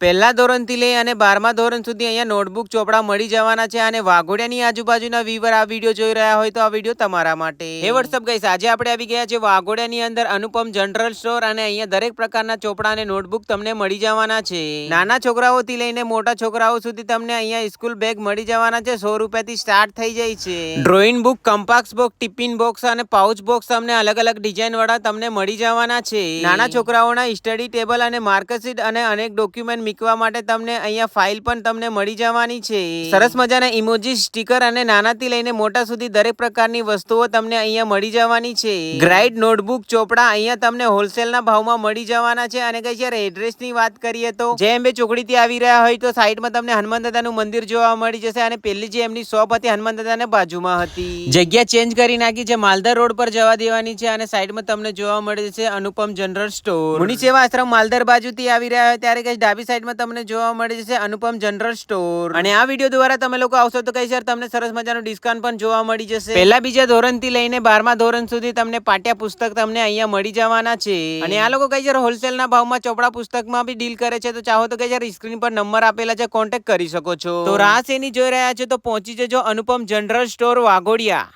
પહેલા ધોરણથી લઈ અને બારમા ધોરણ સુધી અહીંયા નોટબુક ચોપડા મળી જવાના છે અને વાઘોડિયાની આજુબાજુના વીવર આ વીડિયો જોઈ રહ્યા હોય તો આ વીડિયો તમારા માટે. હે વોટ્સઅપ ગઈસ આજે આપણે આવી ગયા છે વાઘોડિયાની અંદર અનુપમ જનરલ સ્ટોર અને અહીંયા દરેક પ્રકારના ચોપડા અને નોટબુક તમને મળી જવાના છે. નાના છોકરાઓથી લઈને મોટા છોકરાઓ સુધી તમને અહીંયા સ્કૂલ બેગ મળી જવાના છે. સો રૂપિયાથી સ્ટાર્ટ થઈ જાય છે. Drawing book compass box tiffin box અને પાઉચ બોક્સ તમને અલગ અલગ ડિઝાઇન વાળા તમને મળી જવાના છે. નાના છોકરાઓના સ્ટડી ટેબલ અને માર્કશીટ અને અનેક ડોક્યુમેન્ટ મૂકવા માટે તમને અહીંયા ફાઇલ પણ તમને મળી જવાની છે. સરસ મજાના ઇમોજી, સ્ટીકર અને નાનાથી લઈને મોટા સુધી દરેક પ્રકારની વસ્તુઓ તમને અહીંયા મળી જવાની છે. ગ્રાઇડ નોટબુક ચોપડા અહીંયા તમને હોલસેલના ભાવમાં મળી જવાના છે. અને કઈ જ્યારે એડ્રેસની વાત કરીએ તો જે એમ બે ચોકડીથી આવી રહ્યા હોય તો સાઈડમાં તમને હનુમાન દાદાનું મંદિર જોવા મળી જશે અને પેલી જે એમની શોપ હતી હનુમાન દાદાને બાજુમાં હતી. જગ્યા ચેન્જ કરી નાખી છે. માલદર રોડ પર જવા દેવાની છે અને સાઈડમાં તમને જોવા મળે છે અનુપમ જનરલ સ્ટોર મુનિ સેવા આશ્રમ માલદર બાજુથી આવી રહ્યા હોય ત્યારે કઈ ડાબી સાઈડમાં તમને જોવા મળી જશે અનુપમ જનરલ સ્ટોર. અને આ વીડિયો દ્વારા તમે લોકો આવશો તો કઈ, સર, તમને સરસ મજાનું ડિસ્કાઉન્ટ પણ જોવા મળી જશે. પહેલા બીજા ધોરણથી લઈને બારમા ધોરણ સુધી તમને પાઠ્ય પુસ્તક તમને અહીંયા મળી જવાના છે. અને આ લોકો કઈ, સર હોલસેલના ભાવમાં ચોપડા પુસ્તકમાં બી ડીલ કરે છે, તો ચાહો તો કઈ, સર સ્ક્રીન પર નંબર આપેલા છે કોન્ટેક્ટ કરી શકો છો. તો રાહ એની જોઈ રહ્યા છો તો પહોંચી જજો અનુપમ જનરલ સ્ટોર વાઘોડિયા.